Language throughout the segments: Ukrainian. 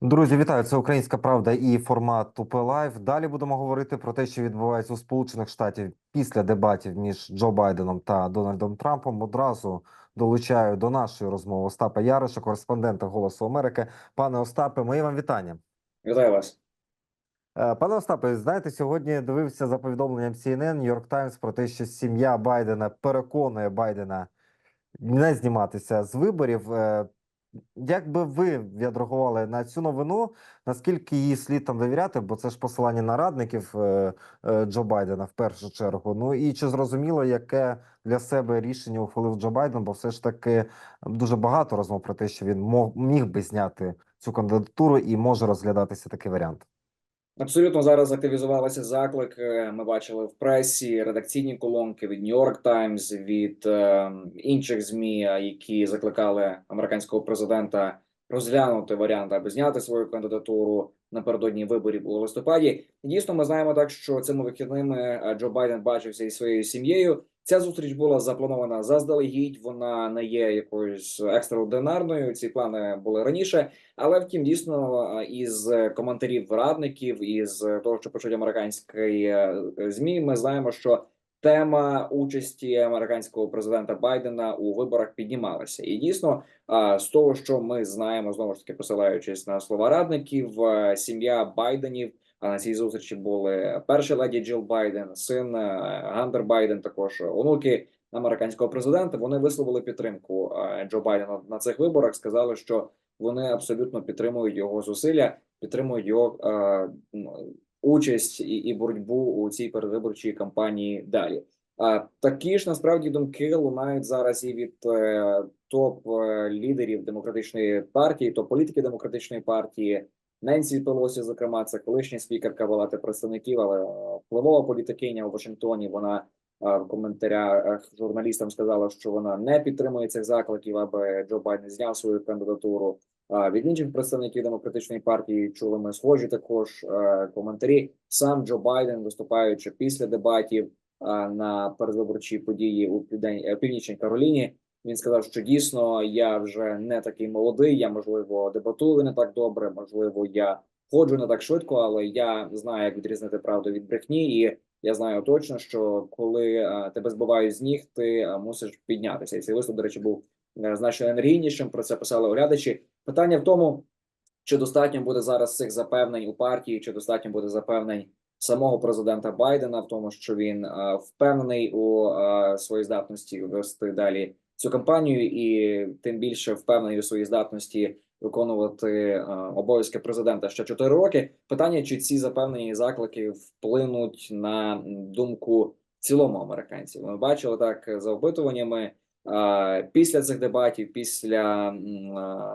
Друзі, вітаю! Це Українська Правда і формат УП Лайв. Далі будемо говорити про те, що відбувається у Сполучених Штатів після дебатів між Джо Байденом та Дональдом Трампом. Одразу долучаю до нашої розмови Остапа Яриша, кореспондента Голосу Америки. Пане Остапе, мої вам вітання. Вітаю вас. Е, Пане Остапе, знаєте, сьогодні дивився за повідомленням CNN, New York Times про те, що сім'я Байдена переконує Байдена не зніматися з виборів. Як би ви відреагували на цю новину? Наскільки її слід там довіряти? Бо це ж посилання на радників е, е, Джо Байдена в першу чергу. Ну і чи зрозуміло, яке для себе рішення ухвалив Джо Байден? Бо все ж таки дуже багато розмов про те, що він міг би зняти цю кандидатуру і може розглядатися такий варіант. Абсолютно зараз активізувалися заклик. е, Ми бачили в пресі редакційні колонки від New York Times, від е, інших змі, які закликали американського президента розглянути варіант, аби зняти свою кандидатуру напередодні виборів у листопаді. Дійсно, ми знаємо так, що цими вихідними е, Джо Байден бачився із своєю сім'єю. Ця зустріч була запланована заздалегідь. Вона не є якоюсь екстраординарною. Ці плани були раніше. Але втім, дійсно, із коментарів радників, із того, що почуть американські е, змі, ми знаємо, що тема участі американського президента Байдена у виборах піднімалася, і дійсно, з того, що ми знаємо, знову ж таки посилаючись на слова радників, е, сім'я Байденів. А на цій зустрічі були перша леді Джил Байден, син е, Гандер Байден, також онуки американського президента. Вони висловили підтримку е, Джо Байдена на цих виборах. Сказали, що вони абсолютно підтримують його зусилля, підтримують його е, участь і, і боротьбу у цій передвиборчій кампанії далі. А такі ж насправді думки лунають зараз і від е, топ е, лідерів демократичної партії, топ політики демократичної партії. Ненсі Пелосі, зокрема, це колишня спікерка Палати представників, але е, впливова політикиня у Вашингтоні. Вона е, в коментарях журналістам сказала, що вона не підтримує цих закликів, аби Джо Байден зняв свою кандидатуру. Від інших представників демократичної партії чули ми схожі також е, коментарі. Сам Джо Байден, виступаючи після дебатів е, на передвиборчій події у південь е, північній Кароліні, він сказав, що дійсно я вже не такий молодий. Я можливо дебатую не так добре. Можливо, я ходжу не так швидко, але я знаю, як відрізнити правду від брехні, і я знаю точно, що коли е, тебе збивають з ніг, ти е, мусиш піднятися. І цей виступ, до речі, був е, значно енергійнішим. Про це писали оглядачі. Питання в тому, чи достатньо буде зараз цих запевнень у партії, чи достатньо буде запевнень самого президента Байдена в тому, що він е, впевнений у е, своїй здатності вести далі цю кампанію, і тим більше впевнений у своїй здатності виконувати е, обов'язки президента ще 4 роки. Питання, чи ці запевнені заклики вплинуть на думку цілому американців? Ми бачили так за опитуваннями. Після цих дебатів, після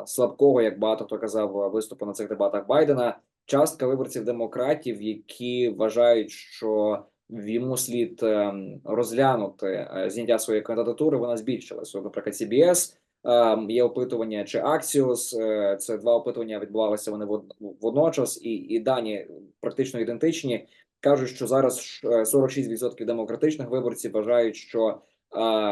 слабкого, як багато хто казав, виступу на цих дебатах Байдена, частка виборців демократів, які вважають, що йому слід ем, розглянути е, зняття своєї кандидатури, вона збільшилася. Наприклад, CBS, ем, є опитування чи Axios, е, це два опитування відбувалися вони водночас, і, і дані практично ідентичні. Кажуть, що зараз е, 46% демократичних виборців вважають, що е,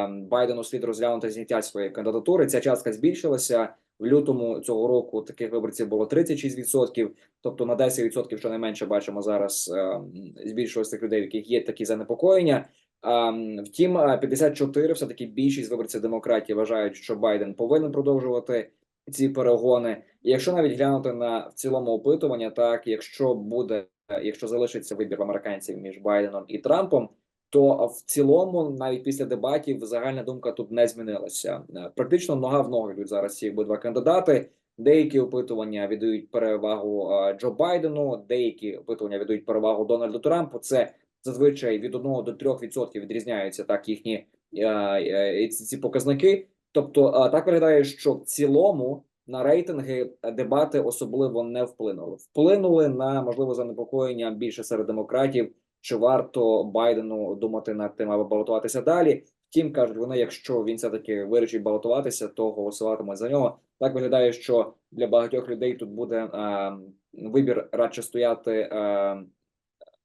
Байдену слід розглянути зняття своєї кандидатури. Ця частка збільшилася в лютому цього року. Таких виборців було 36%, тобто на 10% щонайменше бачимо зараз е, збільшилось тих людей, в яких є такі занепокоєння. А, втім, е, 54 все таки більшість виборців демократії вважають, що Байден повинен продовжувати ці перегони. Якщо навіть глянути на в цілому опитування, так якщо буде, якщо залишиться вибір американців між Байденом і Трампом, то в цілому, навіть після дебатів, загальна думка тут не змінилася. Е, Практично нога в ногу йдуть зараз ці обидва кандидати. Деякі опитування віддають перевагу е, Джо Байдену, деякі опитування віддають перевагу Дональду Трампу. Це зазвичай від 1 до 3% відрізняються так їхні е, ці показники. Тобто, так виглядає, що в цілому на рейтинги дебати особливо не вплинули. Вплинули на можливо занепокоєння більше серед демократів. Чи варто Байдену думати над тим, аби балотуватися далі? Втім, кажуть вони, якщо він все таки вирішить балотуватися, то голосуватимуть за нього. Так виглядає, що для багатьох людей тут буде е, вибір радше стояти е,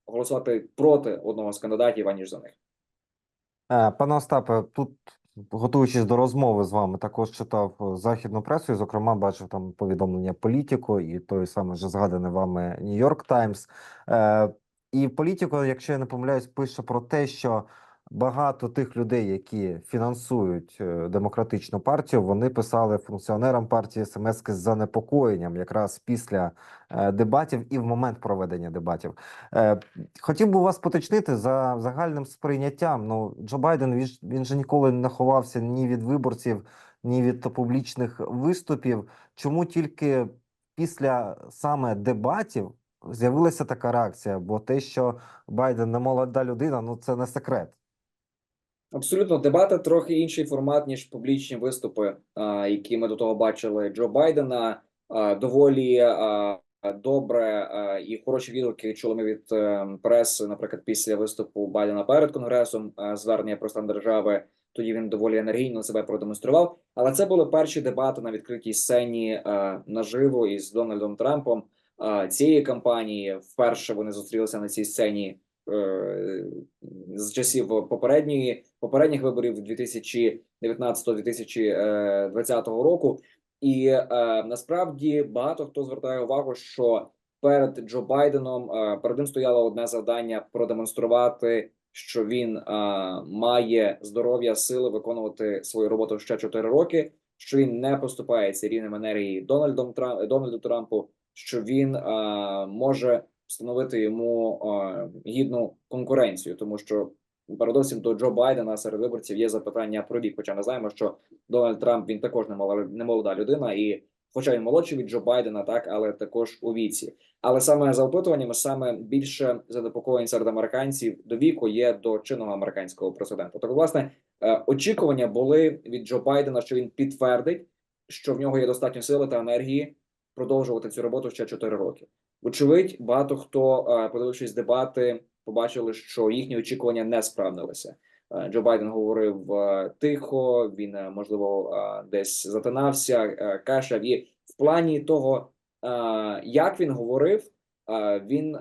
голосувати проти одного з кандидатів, аніж за них. Е, Пане Остапе, тут готуючись до розмови з вами, також читав західну пресу, і, зокрема, бачив там повідомлення Політіко і той самий вже згаданий вами Нью-Йорк Таймс. І Політіко, якщо я не помиляюсь, пише про те, що багато тих людей, які фінансують е, демократичну партію, вони писали функціонерам партії смс з занепокоєнням якраз після е, дебатів і в момент проведення дебатів. Е, Хотів би вас поточнити за загальним сприйняттям. Ну, Джо Байден він, він же ніколи не ховався ні від виборців, ні від публічних виступів. Чому тільки після саме дебатів з'явилася така реакція? Бо те, що Байден не молода людина, ну це не секрет. Абсолютно, дебати трохи інший формат, ніж публічні виступи, які ми до того бачили Джо Байдена. Доволі добре і хороші відгуки чули ми від е, преси, наприклад, після виступу Байдена перед конгресом, звернення про стан держави. Тоді він доволі енергійно себе продемонстрував. Але це були перші дебати на відкритій сцені наживо із Дональдом Трампом цієї кампанії. Вперше вони зустрілися на цій сцені е, з часів попередньої попередніх виборів 2019-2020 року. І е, насправді багато хто звертає увагу, що перед Джо Байденом е, перед ним стояло одне завдання продемонструвати, що він е, має здоров'я, сили виконувати свою роботу ще 4 роки. Що він не поступається рівнем енергії Дональдом Трамп, Дональду Трампу, що він е, може встановити йому е, гідну конкуренцію, тому що передовсім до Джо Байдена серед виборців є запитання про вік. Хоча ми знаємо, що Дональд Трамп він також не не молода людина, і хоча він молодший від Джо Байдена, так але також у віці. Але саме за опитуваннями, саме більше занепокоєнь серед американців до віку є до чинного американського президента. Так, власне, е, очікування були від Джо Байдена, що він підтвердить, що в нього є достатньо сили та енергії продовжувати цю роботу ще 4 роки. Вочевидь, багато хто, е, подивившись дебати, побачили, що їхні очікування не справдилися. Е, Джо Байден говорив е, тихо, він можливо десь затинався, кашляв. І в плані того, як він говорив, він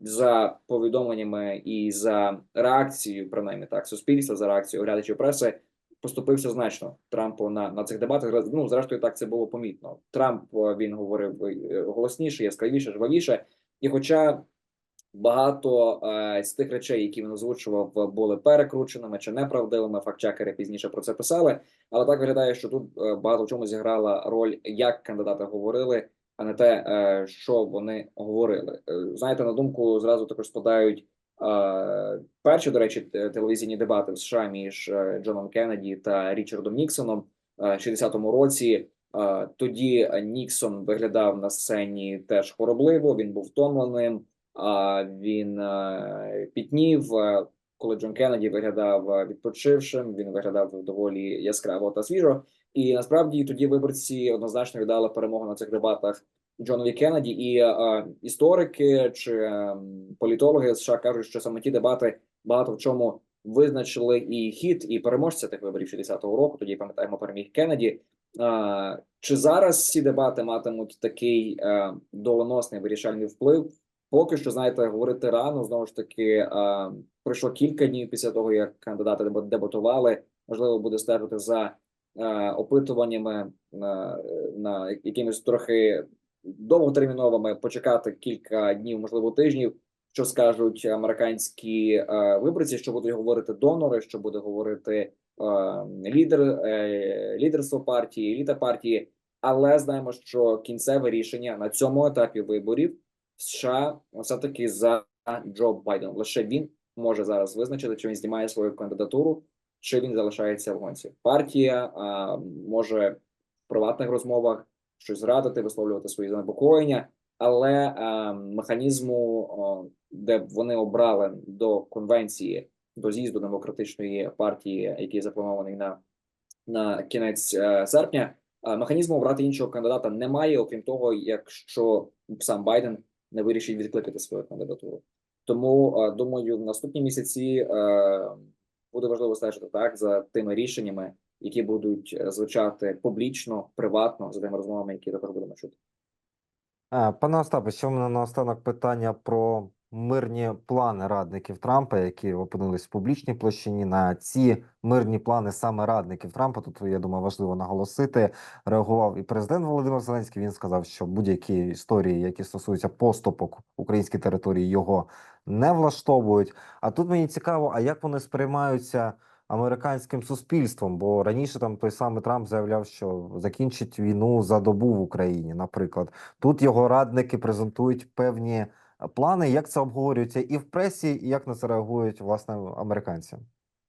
за повідомленнями і за реакцією, принаймні так, суспільства, за реакцією глядачів преси, поступився значно Трампу на, на цих дебатах. Ну, зрештою, так це було помітно. Трамп е, він говорив е, голосніше, яскравіше, жвавіше. І хоча багато е, з тих речей, які він озвучував, були перекрученими чи неправдивими, фактчекери пізніше про це писали. Але так виглядає, що тут е, багато в чому зіграла роль, як кандидати говорили, а не те, е, що вони говорили. Знаєте, на думку зразу також спадають. Е, Перші, до речі, телевізійні дебати в США між е, Джоном Кеннеді та Річардом Ніксоном е, в 60-му році. Тоді Ніксон виглядав на сцені теж хоробливо. Він був втомленим. А він пітнів. Коли Джон Кеннеді виглядав відпочившим, він виглядав доволі яскраво та свіжо. І насправді тоді виборці однозначно віддали перемогу на цих дебатах Джонові Кеннеді. І е, історики чи е, політологи США кажуть, що саме ті дебати багато в чому визначили і хід, і переможця тих виборів 60-го року. Тоді пам'ятаємо переміг Кеннеді. Е, Чи зараз ці дебати матимуть такий е, доленосний вирішальний вплив? Поки що, знаєте, говорити рано знову ж таки е, пройшло кілька днів після того, як кандидати дебатували. Можливо, буде стежити за е, опитуваннями на, на якимись трохи довготерміновими, почекати кілька днів, можливо, тижнів. Що скажуть американські е, виборці, що будуть говорити донори, що буде говорити е, лідер е, лідерство партії, еліта партії. Але знаємо, що кінцеве рішення на цьому етапі виборів США все таки за Джо Байденом. Лише він може зараз визначити, чи він знімає свою кандидатуру, чи він залишається в гонці. Партія а, може в приватних розмовах щось зрадити, висловлювати свої занепокоєння, але а, механізму, о, де вони обрали до конвенції до з'їзду демократичної партії, який запланований на, на кінець е, серпня. а, Механізму обрати іншого кандидата немає, окрім того, якщо сам Байден не вирішить відкликати свою кандидатуру. Тому е, думаю, в наступні місяці е, буде важливо стежити так за тими рішеннями, які будуть е, звучати публічно, приватно за тими розмовами, які також будемо чути. Пане Остапе, ще в мене наостанок питання про мирні плани радників Трампа, які опинились в публічній площині. На ці мирні плани саме радників Трампа. Тут я думаю, важливо наголосити. Реагував і президент Володимир Зеленський. Він сказав, що будь-які історії, які стосуються поступок українській території, його не влаштовують. А тут мені цікаво, а як вони сприймаються американським суспільством? Бо раніше там той самий Трамп заявляв, що закінчить війну за добу в Україні, наприклад. Тут його радники презентують певні е, плани. Як це обговорюється і в пресі, і як на це реагують власне американці?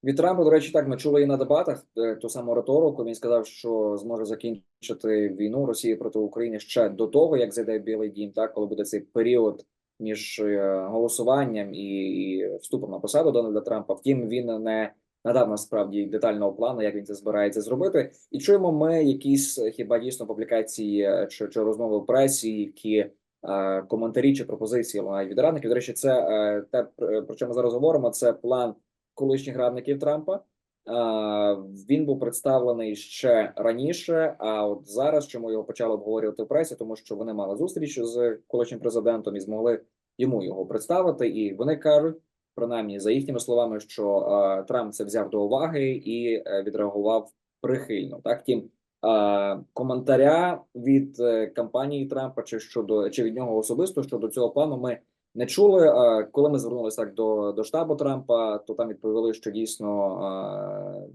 Від Трампа, до речі, так ми чули і на дебатах ту саму риторику. Він сказав, що зможе закінчити війну Росії проти України ще до того, як зайде Білий Дім, так коли буде цей період між е, голосуванням і вступом на посаду Дональда Трампа. Втім, він не надав насправді детального плану, як він це збирається зробити. І чуємо ми якісь е, хіба дійсно публікації е, чи, чи розмови в пресі, які е, коментарі чи пропозиції лунають від радників. До речі, це е, те про про що ми зараз говоримо. Це план колишніх радників Трампа. А, Він був представлений ще раніше. А от зараз чому його почали обговорювати в пресі, тому що вони мали зустріч з колишнім президентом і змогли йому його представити. І вони кажуть, принаймні за їхніми словами, що а, Трамп це взяв до уваги і е, відреагував прихильно. Так, тім а, коментаря від е, кампанії Трампа чи щодо чи від нього особисто щодо цього плану ми не чули. Коли ми звернулися так до, до штабу Трампа, то там відповіли, що дійсно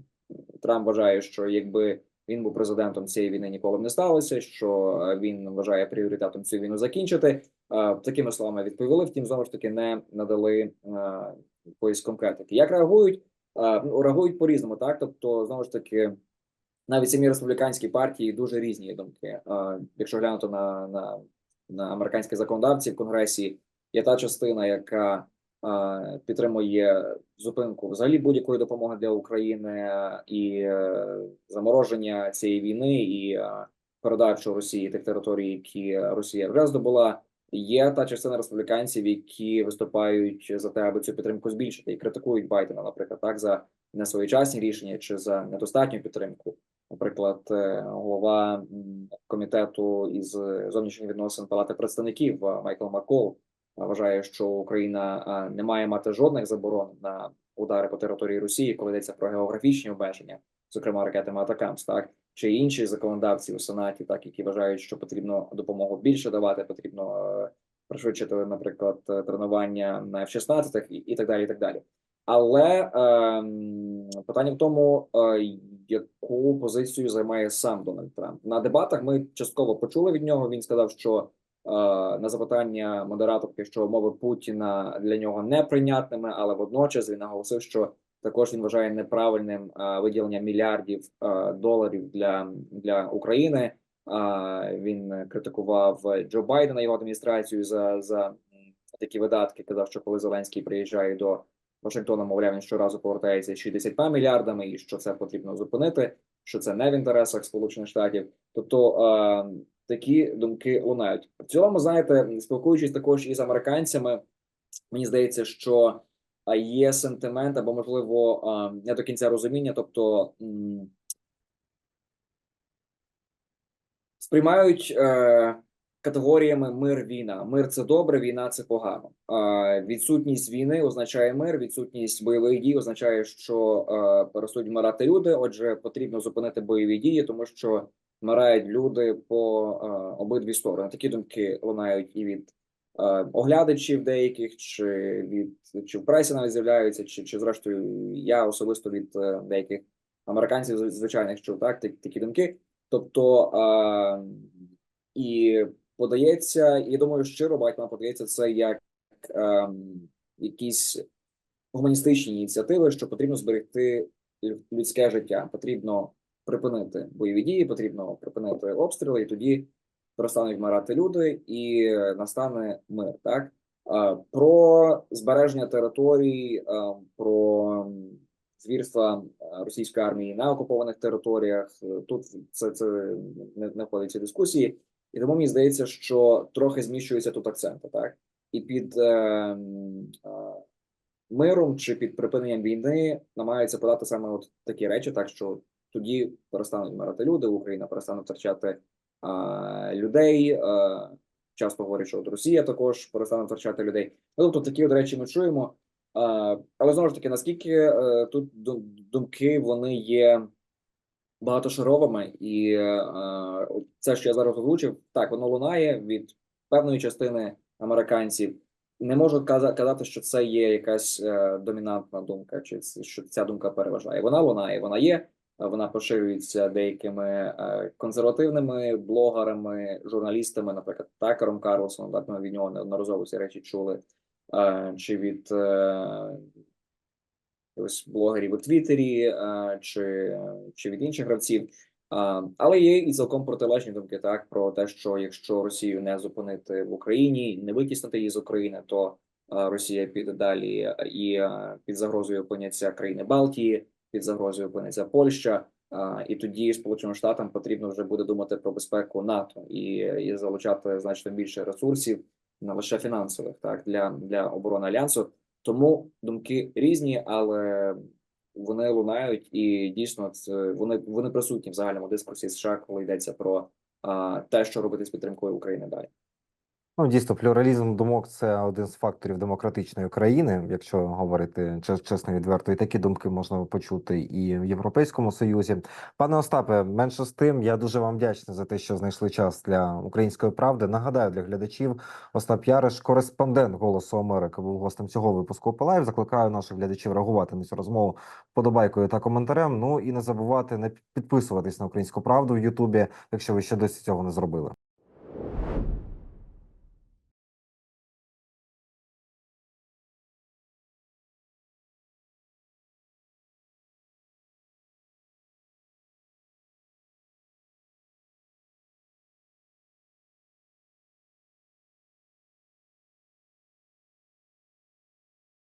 Трамп вважає, що якби він був президентом цієї війни, ніколи б не сталося. Що він вважає пріоритетом цю війну закінчити. А, такими словами відповіли. Втім, знову ж таки не надали якоїсь конкретики. Як реагують? Ну, реагують по різному, так тобто, знову ж таки. Навіть самі республіканські партії дуже різні думки. Якщо глянути на, на, на американських законодавців в конгресі, є та частина, яка підтримує зупинку взагалі будь-якої допомоги для України е, і е, замороження цієї війни і е, передачу Росії тих територій, які Росія вже здобула. Є та частина республіканців, які виступають за те, аби цю підтримку збільшити і критикують Байдена, наприклад, так за несвоєчасні рішення чи за недостатню підтримку. Наприклад, е, голова комітету із зовнішніх відносин Палати представників е, Майкл Макол е, вважає, що Україна е, не має мати жодних заборон на удари по території Росії, коли йдеться про географічні обмеження, зокрема ракетами Атакамс, так чи інші законодавці у сенаті, так які вважають, що потрібно допомогу більше давати, потрібно е, пришвидшити, наприклад, е, тренування на F-16 і, так далі. І так далі. Але ем, питання в тому, е, яку позицію займає сам Дональд Трамп на дебатах. Ми частково почули від нього. Він сказав, що е, на запитання модераторки, що умови Путіна для нього неприйнятними, але водночас він наголосив, що також він вважає неправильним е, виділення мільярдів е, доларів для, для України. Е, він критикував Джо Байдена його адміністрацію за, за такі видатки. Казав, що коли Зеленський приїжджає до Вашингтона, мовляв, він щоразу повертається з 60 мільярдами, і що це потрібно зупинити, що це не в інтересах Сполучених Штатів. Тобто такі думки лунають. В цілому, знаєте, спілкуючись також із американцями, мені здається, що є сентимент або, можливо, не до кінця розуміння, тобто сприймають е, категоріями мир, війна. Мир це добре, війна це погано. Відсутність війни означає мир, відсутність бойових дій означає, що е, перестають вмирати люди. Отже, потрібно зупинити бойові дії, тому що вмирають люди по е, обидві сторони. Такі думки лунають і від оглядачів деяких, чи від чи в пресі навіть з'являються, чи, чи зрештою я особисто від е, деяких американців зв- звичайних так так- такі думки. Тобто е, і подається, і я думаю, щиро багатьма подається це як е, якісь гуманістичні ініціативи, що потрібно зберегти людське життя, потрібно припинити бойові дії, потрібно припинити обстріли, і тоді перестануть вмирати люди, і настане мир. Так Е, про збереження територій, е, про звірства е, російської армії на окупованих територіях. е, Тут це, це не, не дискусії, і тому мені здається, що трохи зміщуються тут акценти, так і під е, е, миром чи під припиненням війни намагаються подати саме от такі речі, так що тоді перестануть вмирати люди, Україна перестане втрачати людей, часто говорять, що от Росія також перестане втрачати людей. Ну, тобто такі от речі ми чуємо. Але знову ж таки, наскільки е, тут думки вони є багатошаровими, і е, це, що я зараз озвучив, так воно лунає від певної частини американців. Не можу казати, що це є якась е, домінантна думка, чи що ця думка переважає. Вона лунає, вона є. Вона поширюється деякими е, консервативними блогерами, журналістами, наприклад, Такером Карлсоном. Так ми від нього неодноразово ці речі чули, е, чи від е, ось блогерів у Твіттері, чи, чи від інших гравців. Але є і цілком протилежні думки так про те, що якщо Росію не зупинити в Україні, не витіснити її з України, то Росія піде далі і під загрозою опиняться країни Балтії, під загрозою опиниться Польща. А, І тоді Сполученим Штатам потрібно вже буде думати про безпеку НАТО і, і залучати значно більше ресурсів, не лише фінансових, так для, для оборони альянсу. Тому думки різні, але вони лунають і дійсно це вони, вони присутні в загальному дискурсі США, коли йдеться про а, те, що робити з підтримкою України далі. Ну, дійсно, плюралізм думок це один з факторів демократичної країни, якщо говорити чес- чесно відверто, і такі думки можна почути і в Європейському Союзі. Пане Остапе, менше з тим, я дуже вам вдячний за те, що знайшли час для української правди. Нагадаю для глядачів, Остап Яриш, кореспондент Голосу Америки, був гостем цього випуску Опелайв. Закликаю наших глядачів реагувати на цю розмову подобайкою та коментарем. Ну і не забувати не підписуватись на українську правду в Ютубі, якщо ви ще досі цього не зробили.